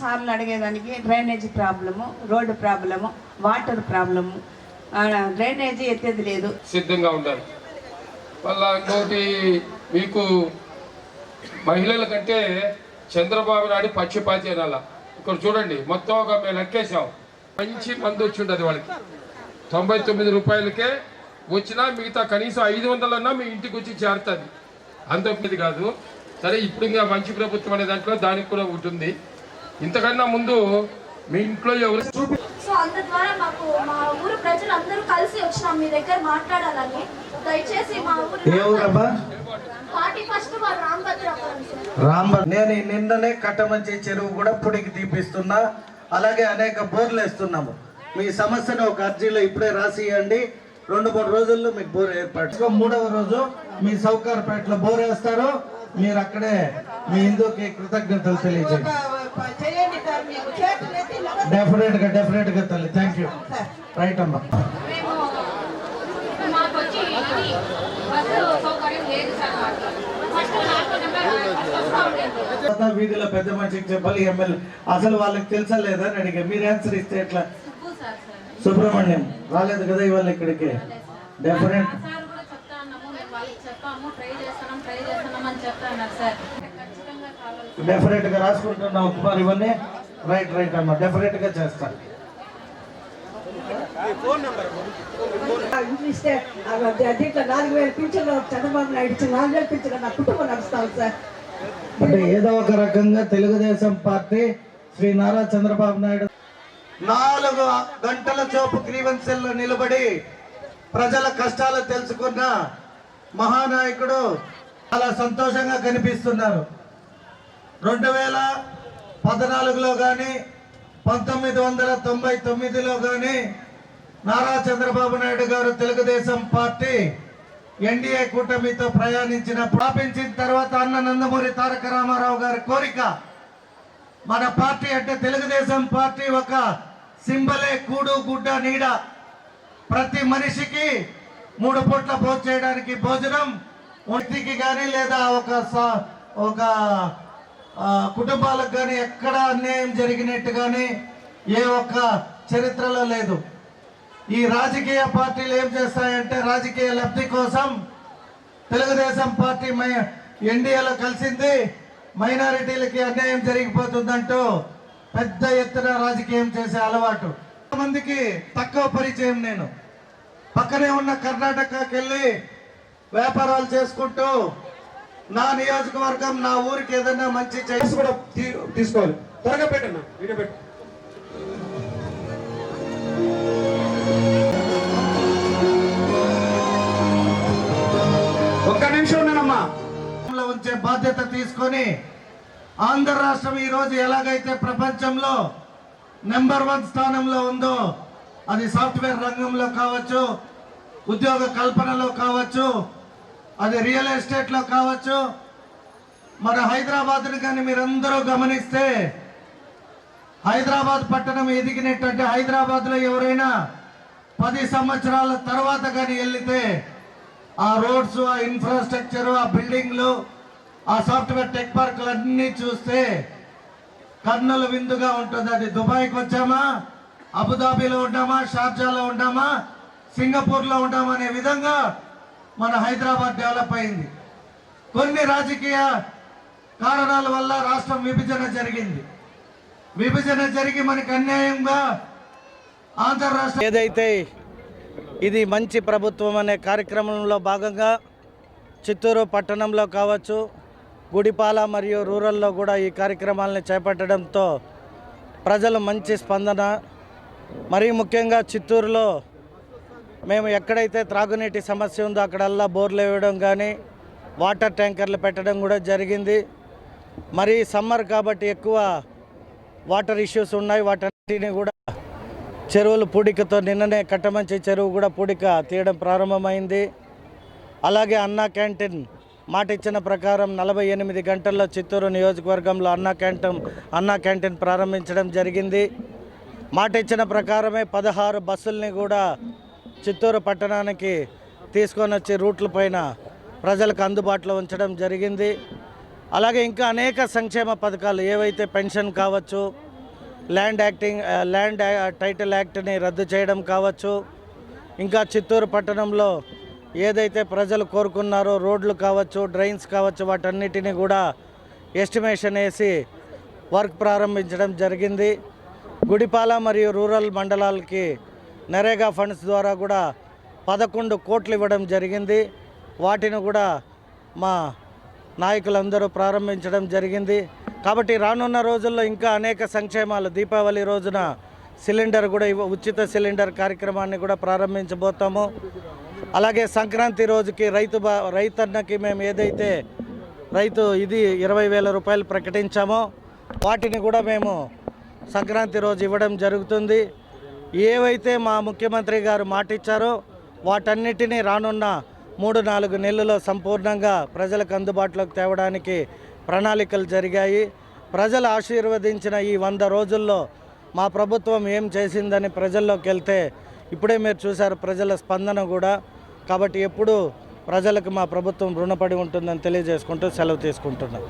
సార్లు అడిగేదానికి drainage problem road problem water problem. Drainage ఎత్తేది లేదు. సిద్ధంగా ఉండాలి. మళ్ళా ఇంకోటి మీకు మహిళల కంటే చంద్రబాబు నాయుడు పచ్చిపాతి అనాల ఇక్కడ చూడండి మొత్తం ఒక మేము లెక్కేసాం మంచి మందు వచ్చి వాళ్ళకి. తొంభై తొమ్మిది రూపాయలకే వచ్చినా మిగతా కనీసం ఐదు వందలన్నా మీ ఇంటికి వచ్చి చేరుతుంది. అంత కాదు. సరే ఇప్పుడు ఇంకా మంచి ప్రభుత్వం అనే దాంట్లో దానికి కూడా ఉంటుంది. ఇంతకన్నా ముందు మీ ఇంట్లో ఎవరు చూపి సో అందు ద్వారా మాకు మా ఊరు ప్రజలు అందరూ కలిసి వచ్చినాం మీ దగ్గర మాట్లాడాలని. దయచేసి మా ఊరు ఏ ఊరబ్బా పార్టీ ఫస్ట్ మా రాంభద్రాపురం సార్. రాంబ నేను నిన్ననే కట్టమంచి చెరువు కూడా పొడికి తీపిస్తున్నా అలాగే అనేక బోర్లు వేస్తున్నాము. మీ సమస్యను ఒక అర్జీలో ఇప్పుడే రాసి ఇవ్వండి రెండు మూడు రోజుల్లో మీకు బోర్ ఏర్పాటు మూడవ రోజు మీ సౌకర్యపేటలో బోర్ వేస్తారు. మీరు అక్కడే మీ హిందూకి కృతజ్ఞతలు తెలియజేయండి. డెఫినెట్గా డెఫినెట్గా తల్లి థ్యాంక్ యూ రైట్ అమ్మా వీధిలో పెద్ద మనిషికి చెప్పాలి ఎమ్మెల్యే. అసలు వాళ్ళకి తెలుసా లేదా అని అడిగా. మీరు ఆన్సర్ ఇస్తే ఎట్లా? సుబ్రహ్మణ్యం. రాలేదు కదా ఇవాళ ఇక్కడికి? డెఫినెట్ డెఫినెట్గా రాసుకుంటున్నాం కుమార్ ఇవన్నీ? రైట్ రైట్ అమ్మా. డెఫినెట్గా చేస్తాను దీంట్లో నాలుగు వేల పింఛన్లు చంద్రబాబు నాయుడు నాలుగు వేల పింఛన్లు నా కుటుంబం నడుస్తాం సార్. అంటే ఏదో ఒక రకంగా తెలుగుదేశం పార్టీ శ్రీ నారా చంద్రబాబు నాయుడు నాలుగు గంటల చోపు గ్రీవెన్సెల్లో నిలబడి ప్రజల కష్టాలు తెలుసుకున్న మహానాయకుడు చాలా సంతోషంగా కనిపిస్తున్నారు. రెండు వేల పద్నాలుగులో కానీ పంతొమ్మిది వందల తొంభై తొమ్మిదిలో కానీ నారా చంద్రబాబు నాయుడు గారు తెలుగుదేశం పార్టీ ఎన్డీఏ కూటమితో ప్రయాణించిన స్థాపించిన తర్వాత అన్న నందమూరి తారక రామారావు గారి కోరిక మన పార్టీ అంటే తెలుగుదేశం పార్టీ ఒక సింబలే కూడు గుడ్డ నీడ. ప్రతి మనిషికి మూడు పూట్ల భోజనం చేయడానికి భోజనం వ్యక్తికి కానీ లేదా ఒక ఒక కుటుంబాలకు కానీ ఎక్కడ అన్యాయం జరిగినట్టు కానీ ఏ ఒక్క చరిత్రలో లేదు. ఈ రాజకీయ పార్టీలు ఏం చేస్తాయంటే రాజకీయ లబ్ధి కోసం తెలుగుదేశం పార్టీ మై ఎన్డీఏలో కలిసింది. మైనారిటీలకి అన్యాయం జరిగిపోతుందంటూ పెద్ద ఎత్తున రాజకీయం చేసే అలవాటు. మందికి తక్కువ పరిచయం నేను. పక్కనే ఉన్న కర్ణాటకకి వెళ్ళి వ్యాపారాలు చేసుకుంటూ నా నియోజకవర్గం నా ఊరికి ఏదైనా మంచి చేసి కూడా తీసుకోవాలి. త్వరగా పెట్టన్నా వీడియో పెట్టు. ఒక్క నిమిషం ఉన్నానమ్మా ఉంచే బాధ్యత తీసుకొని ఆంధ్ర రాష్ట్రం ఈ రోజు ఎలాగైతే ప్రపంచంలో నెంబర్ వన్ స్థానంలో ఉందో అది సాఫ్ట్వేర్ రంగంలో కావచ్చు ఉద్యోగ కల్పనలో కావచ్చు అది రియల్ ఎస్టేట్లో కావచ్చు. మన హైదరాబాద్ని కానీ మీరందరూ గమనిస్తే హైదరాబాద్ పట్టణం ఎదిగినట్టు హైదరాబాద్లో ఎవరైనా పది సంవత్సరాల తర్వాత కానీ వెళితే ఆ రోడ్స్ ఆ ఇన్ఫ్రాస్ట్రక్చర్ ఆ బిల్డింగ్లు ఆ సాఫ్ట్వేర్ టెక్ పార్కులు అన్నీ చూస్తే కన్నుల విందుగా ఉంటుంది. అది దుబాయ్కి వచ్చామా? అబుదాబీలో ఉంటామా షార్జాలో ఉంటామా సింగపూర్లో ఉంటామా అనే విధంగా మన హైదరాబాద్ డెవలప్ అయింది. కొన్ని రాజకీయ కారణాల వల్ల రాష్ట్రం విభజన జరిగింది. విభజన జరిగి మనకు అన్యాయంగా ఆంధ్ర రాష్ట్రం ఏదైతే ఇది మంచి ప్రభుత్వం అనే కార్యక్రమంలో భాగంగా చిత్తూరు పట్టణంలో కావచ్చు గుడిపాల మరియు రూరల్లో కూడా ఈ కార్యక్రమాలను చేపట్టడంతో ప్రజలు మంచి స్పందన మరీ ముఖ్యంగా చిత్తూరులో మేము ఎక్కడైతే త్రాగునీటి సమస్య ఉందో అక్కడల్లా బోర్లు వేయడం కానీ వాటర్ ట్యాంకర్లు పెట్టడం కూడా జరిగింది. మరి సమ్మర్ కాబట్టి ఎక్కువ వాటర్ ఇష్యూస్ ఉన్నాయి. వాటన్నిటిని కూడా చెరువులు పూడికతో నిన్ననే కట్టమంచి చెరువు కూడా పూడిక తీయడం ప్రారంభమైంది. అలాగే అన్నా క్యాంటీన్ మాట ఇచ్చిన ప్రకారం నలభై ఎనిమిది గంటల్లో చిత్తూరు నియోజకవర్గంలో అన్నా క్యాంటీన్ అన్నా క్యాంటీన్ ప్రారంభించడం జరిగింది. మాట ఇచ్చిన ప్రకారమే పదహారు బస్సుల్ని కూడా చిత్తూరు పట్టణానికి తీసుకొని వచ్చే రూట్ల పైన ప్రజలకు అందుబాటులో ఉంచడం జరిగింది. అలాగే ఇంకా అనేక సంక్షేమ పథకాలు ఏవైతే పెన్షన్ కావచ్చు ల్యాండ్ యాక్టింగ్ ల్యాండ్ టైటిల్ యాక్ట్ని రద్దు చేయడం కావచ్చు ఇంకా చిత్తూరు పట్టణంలో ఏదైతే ప్రజలు కోరుకున్నారో రోడ్లు కావచ్చు డ్రైన్స్ కావచ్చు వాటన్నిటిని కూడా ఎస్టిమేషన్ వేసి వర్క్ ప్రారంభించడం జరిగింది. గుడిపాల మరియు రూరల్ మండలాలకి నరేగా ఫండ్స్ ద్వారా కూడా పదకొండు కోట్లు ఇవ్వడం జరిగింది. వాటిని కూడా మా నాయకులందరూ ప్రారంభించడం జరిగింది. కాబట్టి రానున్న రోజుల్లో ఇంకా అనేక సంక్షేమాలు దీపావళి రోజున సిలిండర్ కూడా ఇవ్వ ఉచిత సిలిండర్ కార్యక్రమాన్ని కూడా ప్రారంభించబోతాము. అలాగే సంక్రాంతి రోజుకి రైతు బా రైతన్నకి మేము ఏదైతే రైతు ఇది ఇరవై వేల రూపాయలు ప్రకటించామో వాటిని కూడా మేము సంక్రాంతి రోజు ఇవ్వడం జరుగుతుంది. ఏవైతే మా ముఖ్యమంత్రి గారు మాటిచ్చారో వాటన్నిటినీ రానున్న మూడు నాలుగు నెలల్లో సంపూర్ణంగా ప్రజలకు అందుబాటులోకి తేవడానికి ప్రణాళికలు జరిగాయి. ప్రజలు ఆశీర్వదించిన ఈ వంద రోజుల్లో మా ప్రభుత్వం ఏం చేసిందని ప్రజల్లోకి వెళ్తే ఇప్పుడే మీరు చూశారు ప్రజల స్పందన కూడా. కాబట్టి ఎప్పుడు ప్రజలకు మా ప్రభుత్వం రుణపడి ఉంటుందని తెలియజేసుకుంటూ సెలవు తీసుకుంటున్నాం.